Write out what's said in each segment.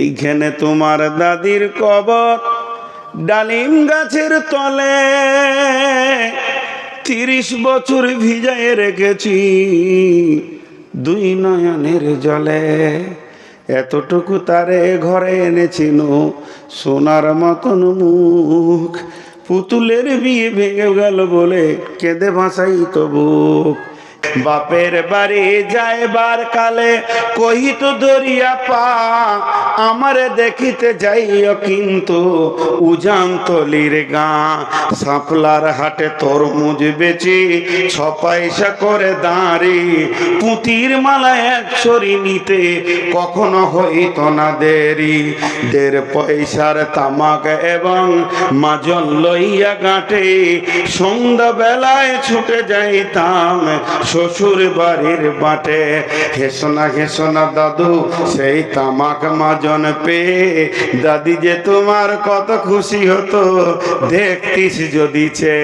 এইখানে তোমার দাদির কবর ডালিম গাছের তলে। তিরিশ বছর ভিজায় রেখেছি দুই নয়নের জলে। এতটুকু তারে ঘরে এনেছিল সোনার মতন মুখ। পুতুলের বিয়ে ভেঙে গেল বলে কেঁদে ভাসাই তো বুক। বাপের বাড়ি যাইবার কালে কহিত, দরিয়া পা, আমারে দেখিতে যাইও কিন্তু উজান তলির গা। সাপলার হাটে তরমুজ বেচি ছ পয়সা করে দাঁড়ি। পুঁতির মালা এক ছড়ি নিতে কখনো হইত না দেরি। দেড় পয়সার তামাক এবং মাজন লইয়া গাঁটে সন্ধ্যা বেলায় ছুটে যাইতাম। শ্বশুর বাড়ির বাটে। হেসনা হেসনা দাদু, সেই তামাক মাজন পেয়ে দাদি যে তোমার কত খুশি হতো, দেখতিস যদি ছে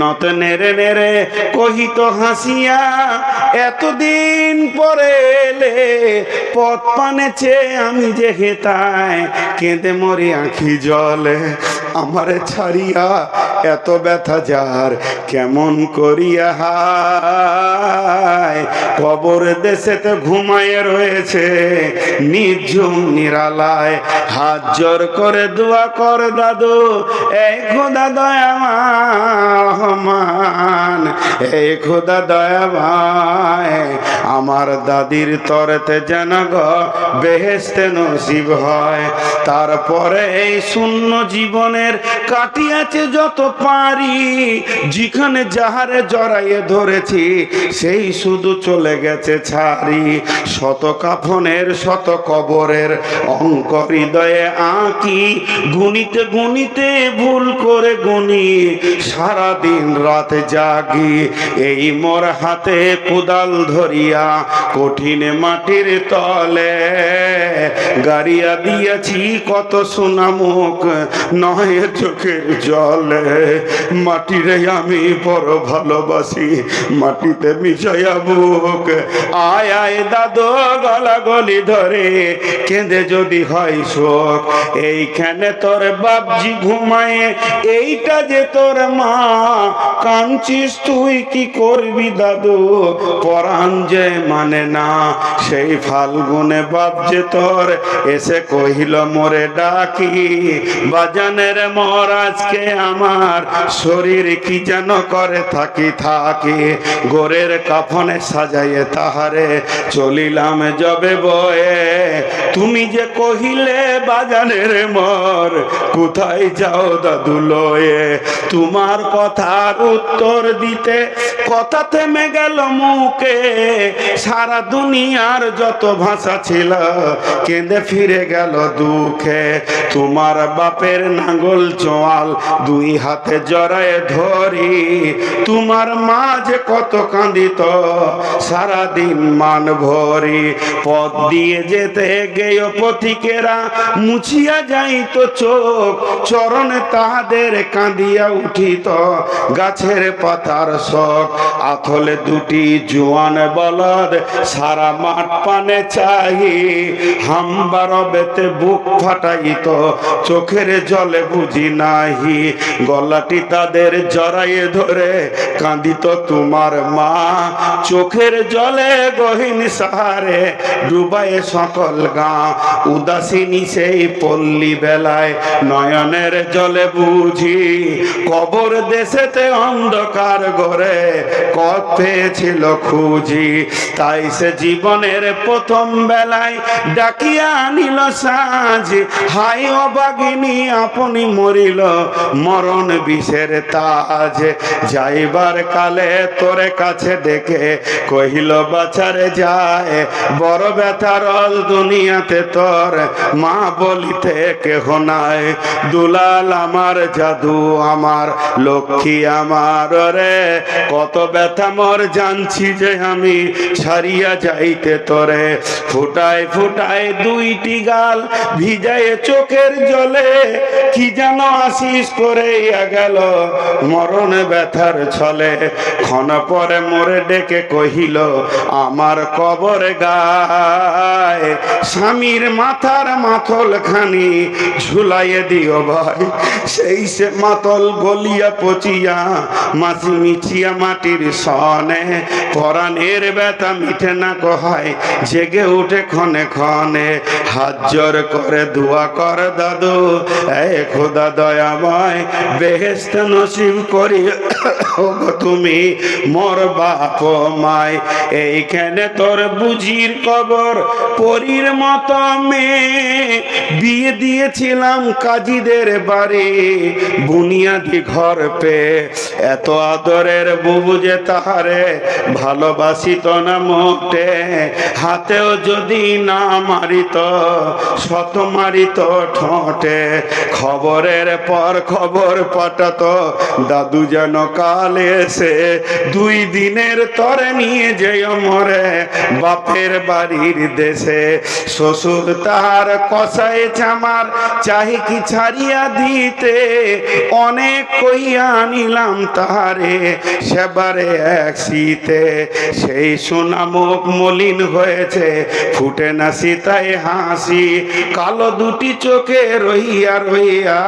নত নেড়ে নেড়ে কহিত হাসিয়া, এতদিন পরে এলে পথ পানে চেয়ে আমি যে হেতায়, কেঁদে মরি আঁখি জলে। আমারে ছাড়িয়া এত ব্যথা যার, কেমন করিয়া হায়? কবর দেশেতে ঘুমায় রয়েছে নিঝুম নিরালায়। হাত জোর করে দোয়া কর দাদু এই খোদা দয়ামান এই খোদা দয়াবায় আমার দাদির তরেতে যেন গ বেহেস্তে নসিব হয়। তারপরে এই শূন্য জীবনের কাটিয়াছে যত পারি, যেখানে যাহারে জড়াইয়ে ধরেছি, সেই শুধু চলে গেছে ছাড়ি। শত কাফনের, শত কবরের অঙ্ক হৃদয়ে আঁকি গুনিতে গুনিতে ভুল করে গুনি সারা দিন রাত জাগি, এই মোর হাতে কোদাল ধরিয়া কঠিন মাটির তলে, গাড়িয়া দিয়েছি কত সোনামুখ নয় চোখের জলে, মাটিরে আমি বড় ভালোবাসি, মাটিতে মিশাইয়া বুক। আয় আয় দাদু গলা গলি ধরে, কেঁদে যদি হয় শোক, এইখানে তোর বাপজি ঘুমায়, এইটা যে তোর মা। কাঁদছিস তুই কি করবি দাদু? পরাণ যে মানে না, সেই ফাল্গুনে বাপ যে তোর, এসে কহিল, মোরে ডাকি, বাজানের মর মহারাজকে আমার শরীর কি যেন করে থাকি থাকি। গোরের কাফনে সাজাইয়ে তাহারে চলিলাম যবে বয়ে। তুমি যে কহিলে বাজানের মর, কোথায় যাও দাদু লয়ে তোমার কথার উত্তর দিতে কথা থেমে গেল মুখে। সারা দুনিয়ার যত ভাষা ছিল, কেঁদে ফিরে গেল দুঃখে। তোমার বাপের নাঙ্গল চোয়াল দুই হাতে জড়ায় ধরি। তোমার মা যে কত কাঁদিত সারাদিন মান ভরি। পথ দিয়ে যেতে গেয় পথিকেরা, মুছিয়া যাইত চোখ, চরণে তাহাদের কাঁদিয়া উঠিত। গাছের পাতার শখ আথলে দুটি জোয়ান বলদ, সারা মাঠ পানে চাহি। হাম্বার বেতে বুক ফাটাইত, চোখের জলে বুঝি নাহি। গলাটি তাদের জড়াইয়ে ধরে, কাঁদিত তোমার মা। চোখের জলে গহীন সাহারে ডুবায় সকল গা। উদাসীনী সেই পল্লী বেলায় নয়নের জলে বুঝি। কবর দেশেতে অন্ধকার ঘরে কত পেয়েছিল খুঁজি, তাই সে জীবনের প্রথম বেলায় ডাকিয়া আনিল সাজ হাই অবাগিনী আপনি মরিল মরণ বিষের তাজ। যাইবার কালে তোরে কাছে দেখে কহিল, বাছারে যায়, বড় ব্যথার দুনিয়াতে তোর মা বলিতে কেহ নাই। দুলাল আমার জাদু, আমার লক্ষ্মী আমার রে, কত ব্যথা মর জানছি যে আমি ছাড়িয়া যাইতে তোরে। ফুটায় ফুটায় দুইটি গাল ভিজায় চোখের জলে। কি যেন আশিস করে গেল মরণ ব্যথার ছলে। ক্ষণ পরে মোরে ডেকে কহিল, আমার কবর গায় স্বামীর মাথার মাথল খানি ঝুলাইয়ে দিও ভাই। সেই সে মাতল গলিয়া পচিয়া মাছি মিছিয়া মাটির সনে, পরাণের ব্যথা মিঠে না কহায় জেগে উঠে ক্ষণে ক্ষণে। হাত জোর করে দোয়া কর দাদু, এ খোদা দয়াময় বেহেস্ত নসিব করি। ওগো তুমি মোর বাপ মায়, এইখানে তোর বুঝির কবর, পরীর মতো মেয়ে বিয়ে দিয়েছিলাম কাজীদের বাড়ি, বুনিয়াদি ঘর পে এত আদরের বুবু যে তাহারে ভালোবাসিত না মোটে। হাতেও যদি না মারিত, শত মারিত ঠোঁটে। খবরের পর খবর পাঠাতো, দাদু যেন কাল এসে দুই দিনের তরে নিয়ে যেয় মরে বাপের বাড়ির দেশে। শ্বশুর তাহার কষায় চামার, চাহি কি ছাড়িয়া দিতে? অনেক কইয়া আনিলাম তাহারে সেবারে এক শীতে। সেই সোনা মুখ মলিন হয়েছে, ফুটে না সীতায় হাসি। কালো দুটি চোখে রইয়া রইয়া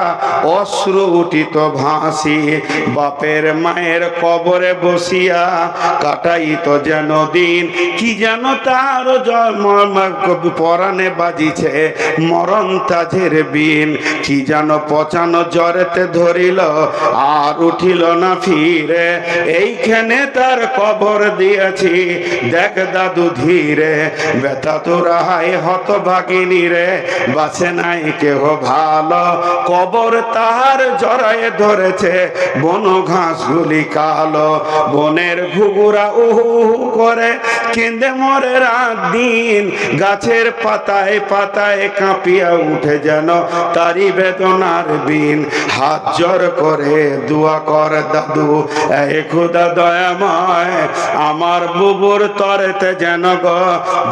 অশ্র উঠিত ভাসি। বাপের মায়ের কবরে বসিয়া কাটাই তো যেন দিন। কি যেন তার পরাণে বাজিছে মরণ তাজের বিন। কি যেন পচানো জ্বরেতে ধরিল আর উঠিল না ফিরে। এইখানে তার কবর দিয়েছি, দেখ দাদু ধীরে। ব্যথা তো রাহাই হত ভাগিনী রে বাসে নাই কেহ ভালো। কবর তাহার জড়ায় ধরেছে বন ঘাসগুলি কালো, বনের ঘুঘুরা উহু করে কেঁদে মরে রাত দিন। গাছের পাতায় পাতায় কাঁপিয়া উঠে যেন তারি বেদনার বিন। হাত জোর করে দোয়া কর দাদু এ খুদা দয়াময়, আমার বুবুর তরেতে যেন গ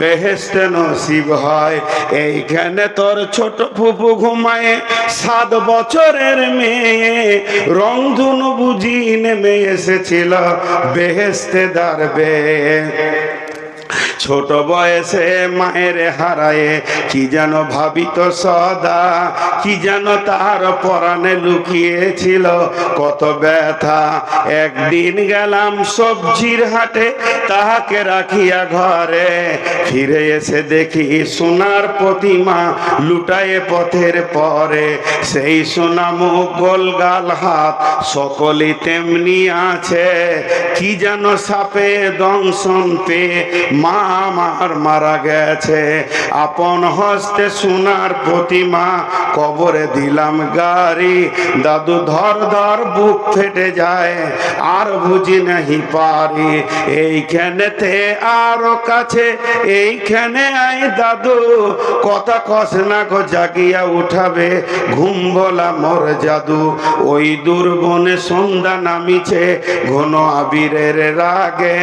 বেহেস্তে নসিব হয়। এইখানে তোর ছোট ফুপু ঘুমায়, সাত বছরের মেয়ে। রংধুনু বুঝি নেমে এসেছিল বেহেস্তে দাঁড়বে ছোট বয়সে মায়ের হারায়ে কি যেন ভাবিত সদা, কি যেন তার পরাণে লুকিয়েছিল, কত ব্যথা। একদিন গেলাম সবজির হাটে, তাহাকে রাখিয়া ঘরে। ফিরে এসে দেখি সোনার প্রতিমা লুটায়ে পথের পরে। সেই সোনা মুখ গোলগাল হাত সকলে তেমনি আছে। কি যেন সাপে দংশন পেয়ে মা আমার মারা গেছে। আপন হস্তে সোনার প্রতিমা কবরে দিলাম গাড়ি। দাদু ধর ধর বুক ফেটে যায়, আর বুঝি নাহি পারি। এইখানেতে আরও কাছে, এইখানে আই দাদু। কথা কস না গো, জাগিয়া উঠাবে ঘুম বলা মোর জাদু। ওই দুর্বনে সন্ধ্যা নামিছে ঘন আবিরের রাগে।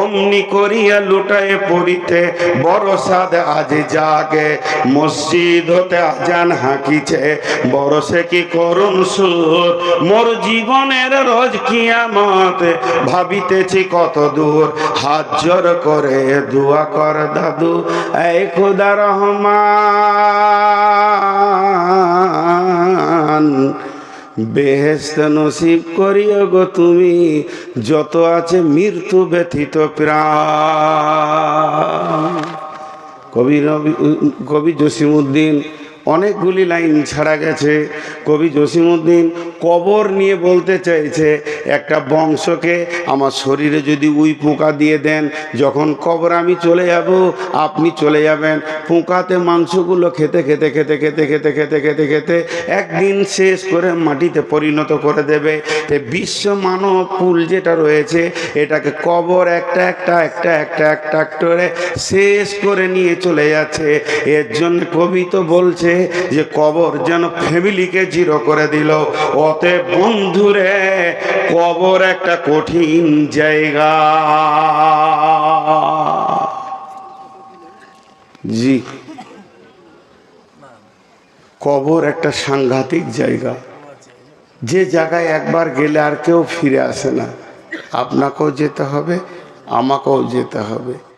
অমনি করিয়া লুটায় পড়িতে বড় সাদ আজ জাগে। মসজিদ হতে আজান হাঁকিছে। বড় সে কি করুন সুর? মোর জীবনের রোজ কিয়ামত। ভাবিতেছি কত দূর। হাত জোর করে দোয়া কর দাদু। এই খুদা রহমান। বেহেস্ত নসিব করিও গো তুমি যত আছে মৃত্যু ব্যথিত প্রাণ। কবি কবি জসিমুদ্দিন অনেকগুলি লাইন ছাড়া গেছে। কবি জসিমুদ্দিন কবর নিয়ে বলতে চাইছে, একটা বংশকে আমার শরীরে যদি উই পোকা দিয়ে দেন, যখন কবর আমি চলে যাব, আপনি চলে যাবেন। পোকাতে মাংসগুলো খেতে খেতে খেতে খেতে খেতে খেতে খেতে খেতে একদিন শেষ করে মাটিতে পরিণত করে দেবে। বিশ্ব মানব কুল যেটা রয়েছে, এটাকে কবর একটা একটা একটা একটা একটা করে শেষ করে নিয়ে চলে যাচ্ছে। এর জন্য কবি তো বলছে যে কবর যেন ফ্যামিলিকে জিরো করে দিল। অতে বন্ধুরে, কবর একটা কঠিন জায়গা। জি। কবর একটা সাংঘাতিক জায়গা। যে জায়গায় একবার গেলে আর কেউ ফিরে আসে না। আপনাকেও যেতে হবে, আমাকেও যেতে হবে।